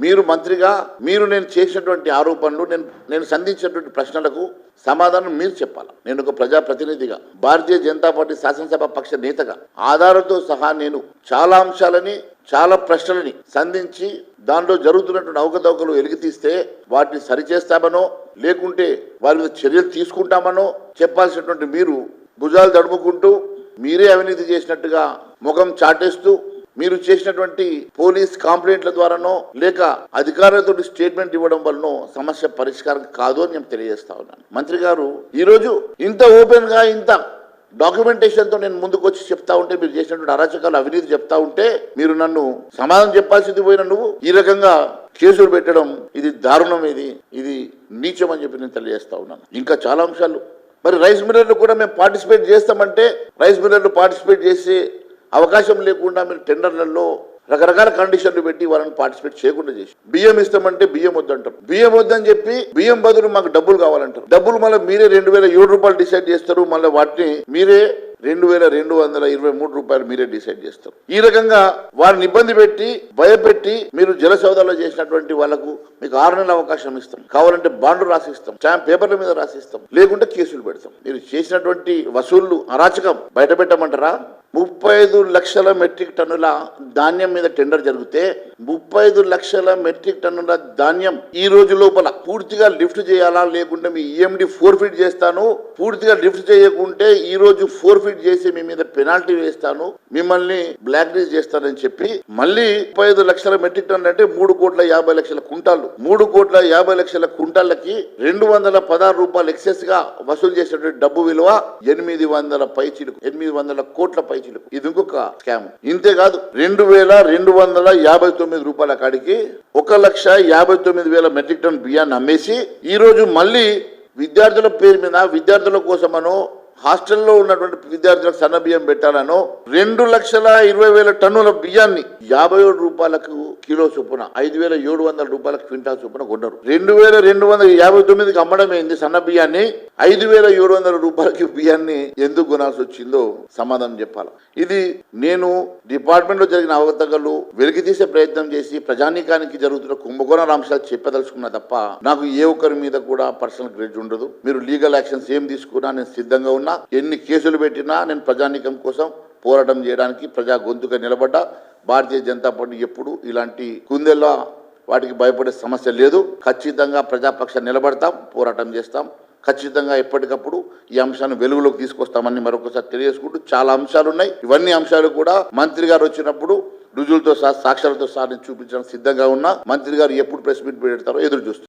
మీరు మంత్రిగా మీరు నేను చేసినటువంటి ఆరోపణలు నేను నేను సంధించినటువంటి ప్రశ్నలకు సమాధానం మీరు చెప్పాలి? నేను ఒక ప్రజాప్రతినిధిగా భారతీయ జనతా పార్టీ శాసనసభ పక్ష నేతగా ఆధారంతో సహా నేను చాలా అంశాలని చాలా ప్రశ్నలని సంధించి దానిలో జరుగుతున్నటువంటి అవకతవకలు వెలికి తీస్తే వాటిని సరిచేస్తామనో లేకుంటే వారి మీద చర్యలు తీసుకుంటామనో చెప్పాల్సినటువంటి మీరు భుజాలు తడుముకుంటూ మీరే అవినీతి చేసినట్టుగా ముఖం చాటేస్తూ మీరు చేసినటువంటి పోలీస్ కంప్లైంట్ల ద్వారానో లేక అధికారులతో స్టేట్మెంట్ ఇవ్వడం వలనో సమస్య పరిష్కారం కాదు అని నేను తెలియజేస్తా ఉన్నాను. మంత్రి గారు ఈరోజు ఇంత ఓపెన్గా ఇంత డాక్యుమెంటేషన్తో నేను ముందుకు వచ్చి చెప్తా ఉంటే మీరు చేసినటువంటి అరాచకాలు అవినీతి చెప్తా ఉంటే మీరు నన్ను సమాధానం చెప్పాల్సింది పోయిన నువ్వు? ఈ రకంగా కేసులు పెట్టడం ఇది దారుణం ఇది ఇది నీచం అని చెప్పి నేను తెలియజేస్తా ఉన్నాను. ఇంకా చాలా అంశాలు. మరి రైస్ మిల్లర్లు కూడా మేము పార్టిసిపేట్ చేస్తామంటే రైస్ మిల్లర్లు పార్టిసిపేట్ చేసే అవకాశం లేకుండా మీరు టెండర్లలో రకరకాల కండిషన్లు పెట్టి వాళ్ళని పార్టిసిపేట్ చేయకుండా చేసి బియ్యం ఇస్తామంటే బియ్యం వద్దంటారు. బియ్యం వద్దని చెప్పి బియ్యం బదులు మాకు డబ్బులు కావాలంటారు. డబ్బులు మళ్ళీ మీరే రెండు వేల ఏడు రూపాయలు డిసైడ్ చేస్తారు. మళ్ళీ వాటిని మీరే రెండు వేల రెండు వందల ఇరవై మూడు రూపాయలు మీరే డిసైడ్ చేస్తారు. ఈ రకంగా వారిని ఇబ్బంది పెట్టి భయపెట్టి మీరు జల సౌదాలో చేసినటువంటి వాళ్ళకు మీకు ఆరు నెలల అవకాశం ఇస్తాం. కావాలంటే బాండ్లు రాసిస్తాం. స్టాంప్ పేపర్ల మీద రాసిస్తాం. లేకుంటే కేసులు పెడతాం. మీరు చేసినటువంటి వసూళ్ళు అరాచకం. బయట పెట్టమంటారా? ముప్పై ఐదు లక్షల మెట్రిక్ టన్నుల ధాన్యం మీద టెండర్ జరిగితే ముప్పై ఐదు లక్షల మెట్రిక్ టన్నుల ధాన్యం ఈ రోజు లోపల పూర్తిగా లిఫ్ట్ చేయాలా? లేకుంటే మీ ఈఎండి ఫోర్ ఫిట్ చేస్తాను. పూర్తిగా లిఫ్ట్ చేయకుంటే ఈ రోజు ఫోర్ ఫిట్ చేసి మీ మీద పెనాల్టీ వేస్తాను. మిమ్మల్ని బ్లాక్ లిస్ట్ చేస్తానని చెప్పి మళ్ళీ ముప్పై ఐదు లక్షల మెట్రిక్ టన్నులు అంటే మూడు కోట్ల యాభై లక్షల కుంటాలు. మూడు కోట్ల యాభై లక్షల కుంటాలకి రెండు వందల పదహారు రూపాయలు ఎక్సెస్గా వసూలు చేసినటువంటి డబ్బు విలువ ఎనిమిది వందల పైచీలకు ఎనిమిది వందల కోట్ల పైచీలకు. ఇది ఇంకొక స్కామ్ ఇంతేకాదు రెండు వేల రెండు వందల యాభై తొమ్మిది తొమ్మిది రూపాయల కాడికి ఒక లక్ష యాభై తొమ్మిది వేల మెట్రిక్ టన్ బియ్యాన్ని అమ్మేసి ఈ రోజు మళ్ళీ విద్యార్థుల పేరు మీద విద్యార్థుల కోసమను హాస్టల్లో ఉన్నటువంటి విద్యార్థులకు సన్న బియ్యం పెట్టాలను రెండు లక్షల ఇరవై వేల టన్నుల బియ్యాన్ని యాభై ఏడు రూపాయలకు కిలో చొప్పున ఐదు వేల ఏడు వందల రూపాయలకు క్వింటాల్ చొప్పున కొన్నారు. రెండు వేల రెండు వందల యాభై తొమ్మిదికి అమ్మడం ఏంది సన్న బియ్యాన్ని. ఐదు వేల ఏడు వందల రూపాయలకి బియ్యాన్ని ఎందుకు కొనాల్సి వచ్చిందో సమాధానం చెప్పాలి. ఇది నేను డిపార్ట్మెంట్లో జరిగిన అవతగలు వెలికి తీసే ప్రయత్నం చేసి ప్రజానీకానికి జరుగుతున్న కుంభకోణాల అంశాలు చెప్పదలుచుకున్నా తప్ప నాకు ఏ ఒక్కరి మీద కూడా పర్సనల్ గ్రేడ్ ఉండదు. మీరు లీగల్ యాక్షన్స్ ఏం తీసుకున్నా నేను సిద్ధంగా ఉన్నా. ఎన్ని కేసులు పెట్టినా నేను ప్రజానీకం కోసం పోరాటం చేయడానికి ప్రజా గొంతుగా నిలబడ్డా. భారతీయ జనతా పార్టీ ఎప్పుడు ఇలాంటి కుందెల్లో వాటికి భయపడే సమస్య లేదు. ఖచ్చితంగా ప్రజాపక్ష నిలబడతాం పోరాటం చేస్తాం. ఖచ్చితంగా ఎప్పటికప్పుడు ఈ అంశాన్ని వెలుగులోకి తీసుకొస్తామని మరొకసారి తెలియజేసుకుంటూ చాలా అంశాలు ఉన్నాయి ఇవన్నీ అంశాలు కూడా మంత్రి గారు వచ్చినప్పుడు రుజువులతో సహా సాక్ష్యాలతో సహా నేను చూపించడానికి సిద్ధంగా ఉన్నా. మంత్రి గారు ఎప్పుడు ప్రెస్ మీట్ పెడతారో ఎదురు చూస్తాం